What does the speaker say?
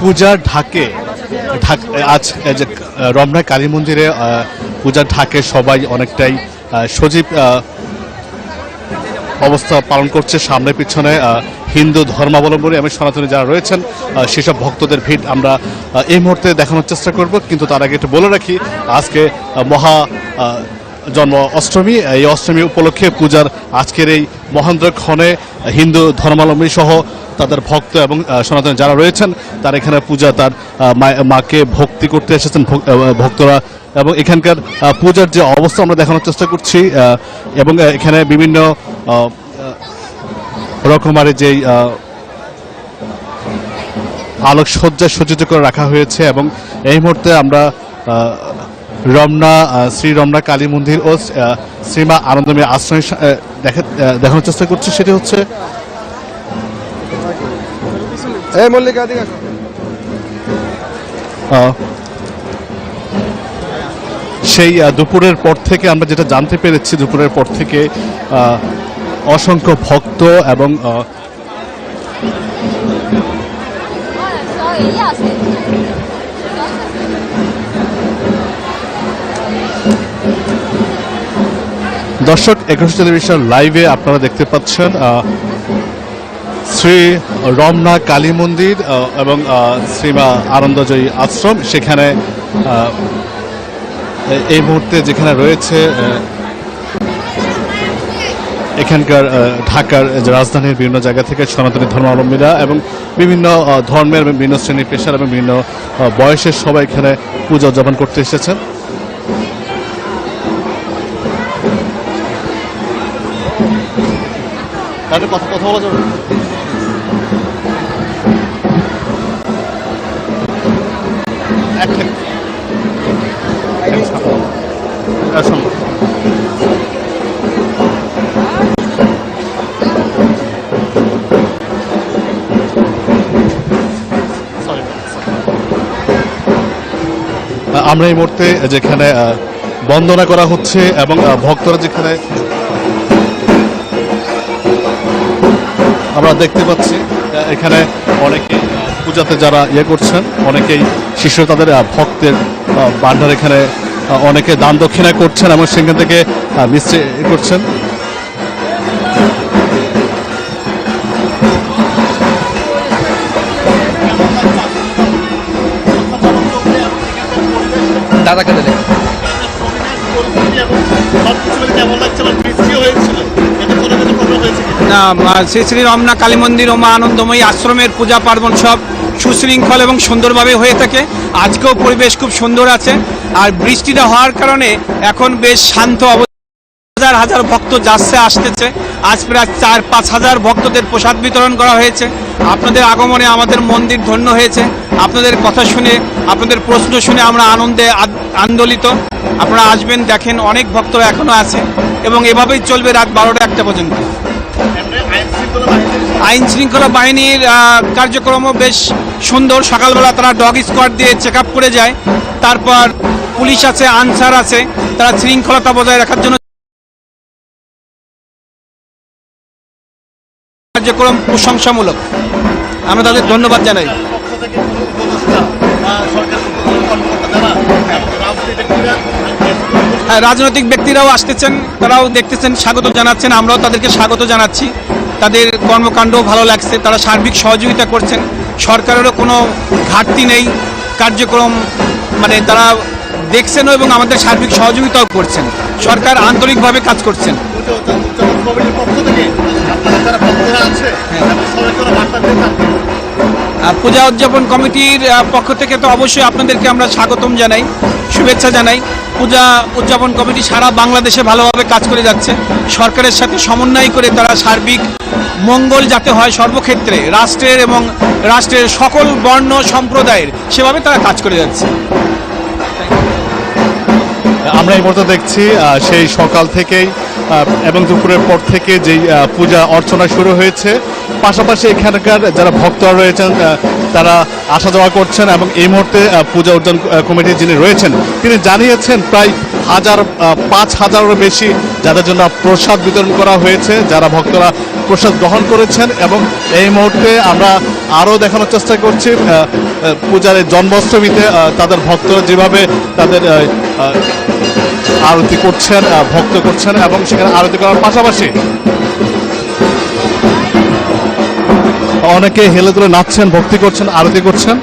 পূজার ঢাকে আজ যে কালী মন্দিরে পূজার ঢাকে সবাই অনেকটাই সজীব অবস্থা পালন করছে সামনে পিছনে হিন্দু ধর্মাবলম্বী এবং সনাতনী যারা রয়েছেন সেসব ভক্তদের ভিড় আমরা এই মুহূর্তে দেখানোর চেষ্টা করব। কিন্তু তার আগে একটু বলে রাখি, আজকে মহা জন্ম অষ্টমী, এই অষ্টমী উপলক্ষে পূজার আজকের এই মহেন্দ্র ক্ষণে হিন্দু ধর্মাবলম্বী সহ তাদের ভক্ত এবং সনাতন যারা রয়েছেন তার এখানে পূজা তার মাকে ভক্তি করতে এসেছেন ভক- ভক্তরা। এবং এখানকার পূজার যে অবস্থা আমরা দেখানোর চেষ্টা করছি এবং এখানে বিভিন্ন রকমারি যেই আহ, আলোকসজ্জা সজ্জিত করে রাখা হয়েছে এবং এই মুহূর্তে আমরা রমনা শ্রী রমনা কালী মন্দির ও শ্রীমা আনন্দমী আহ, দেখানোর চেষ্টা করছি। সেটি হচ্ছে এই মল্লিকা সেই দুপুরের পর থেকে আমরা যেটা জানতে পেরেছি, দুপুরের পর থেকে অসংখ্য ভক্ত এবং দর্শক, একুশ টেলিভিশন লাইভে আপনারা দেখতে পাচ্ছেন শ্রী রমনা কালী মন্দির এবং শ্রীমা আনন্দজয়ী আশ্রম, সেখানে এই মুহূর্তে যেখানে রয়েছে এখানকার ঢাকার রাজধানীর বিভিন্ন জায়গা থেকে সনাতনী ধর্মাবলম্বীরা এবং বিভিন্ন ধর্মের বিভিন্ন শ্রেণি পেশার এবং বিভিন্ন বয়সের সবাই এখানে পূজা উদযাপন করতে এসেছেন। কথা কথা বলা যাবে? আমরা এই মুহূর্তে যেখানে বন্দনা করা হচ্ছে এবং ভক্তরা যেখানে আমরা দেখতে পাচ্ছি এখানে অনেকেই আহ, পূজাতে যারা ইয়ে করছেন অনেকেই শিশু তাদের ভক্তের ভান্ডার এখানে অনেকে দান দক্ষিণা করছেন এবং সেখান থেকে আহ, মিষ্টি ইয়ে করছেন দাদাকে দে না শ্রী শ্রী রমনা কালী মন্দির ও মা আনন্দময়ী আশ্রমের পূজা পার্বণ সব সুশৃঙ্খল এবং সুন্দরভাবে হয়ে থাকে। আজকেও পরিবেশ খুব সুন্দর আছে। আর বৃষ্টিটা হওয়ার কারণে এখন বেশ শান্ত অবস্থা। হাজার হাজার ভক্ত যাচ্ছে, আসতেছে। আজ প্রায় চার, পাঁচ হাজার ভক্তদের প্রসাদ বিতরণ করা হয়েছে। আপনাদের আগমনে আমাদের মন্দির ধন্য হয়েছে। আপনাদের কথা শুনে, আপনাদের প্রশ্ন শুনে আমরা আনন্দে আন্দোলিত। আপনারা আসবেন, দেখেন, অনেক ভক্তরা এখনও আছে এবং এভাবেই চলবে রাত বারোটা একটা পর্যন্ত। আইন শৃঙ্খলা বাহিনীর কার্যক্রমও বেশ সুন্দর। সকালবেলা তারা ডগ স্কোয়াড দিয়ে চেক করে যায়। তারপর পুলিশ আছে, আনসার আছে, তারা শৃঙ্খলতা বজায় রাখার জন্য কার্যক্রম প্রশংসামূলক। আমরা তাদের ধন্যবাদ জানাই। রাজনৈতিক ব্যক্তিরাও আসতেছেন, তারাও দেখতেছেন, স্বাগত জানাচ্ছেন, আমরাও তাদেরকে স্বাগত জানাচ্ছি। তাদের কর্মকাণ্ড ভালো লাগছে, তারা সার্বিক সহযোগিতা করছেন। সরকারেরও কোনো ঘাটতি নেই, কার্যক্রম মানে তারা দেখছেনও এবং আমাদের সার্বিক সহযোগিতাও করছেন। সরকার আন্তরিকভাবে কাজ করছেন। পূজা উদযাপন কমিটির পক্ষ থেকে তো অবশ্যই আপনাদেরকে আমরা স্বাগতম জানাই। শুভেচ্ছা জানাই। পূজা উদযাপন কমিটি সারা বাংলাদেশে ভালোভাবে কাজ করে যাচ্ছে। সরকারের সাথে সমন্বয় করে তারা সার্বিক মঙ্গল যাতে হয় সর্বক্ষেত্রে রাষ্ট্রের এবং রাষ্ট্রের সকল বর্ণ সম্প্রদায়ের, সেভাবে তারা কাজ করে যাচ্ছে। আমরা এই মুহূর্তে দেখছি সেই সকাল থেকেই এবং দুপুরের পর থেকে যেই পূজা অর্চনা শুরু হয়েছে। পাশাপাশি এখানকার যারা ভক্তরা রয়েছেন তারা আসা যাওয়া করছেন এবং এই মুহূর্তে পূজা অর্জন কমিটি কমিটির যিনি রয়েছেন, তিনি জানিয়েছেন প্রায় হাজার পাঁচ হাজারেরও বেশি যাদের জন্য প্রসাদ বিতরণ করা হয়েছে, যারা ভক্তরা প্রসাদ গ্রহণ করেছেন এবং এই মুহূর্তে আমরা আরও দেখানোর চেষ্টা করছি পূজার জন্মাষ্টমীতে তাদের ভক্তরা যেভাবে তাদের আরতি করছেন ভক্ত করছেন এবং সেখানে আরতি করার পাশাপাশি অনেকে হেলে দুলে নাচছেন, ভক্তি করছেন, আরতি করছেন।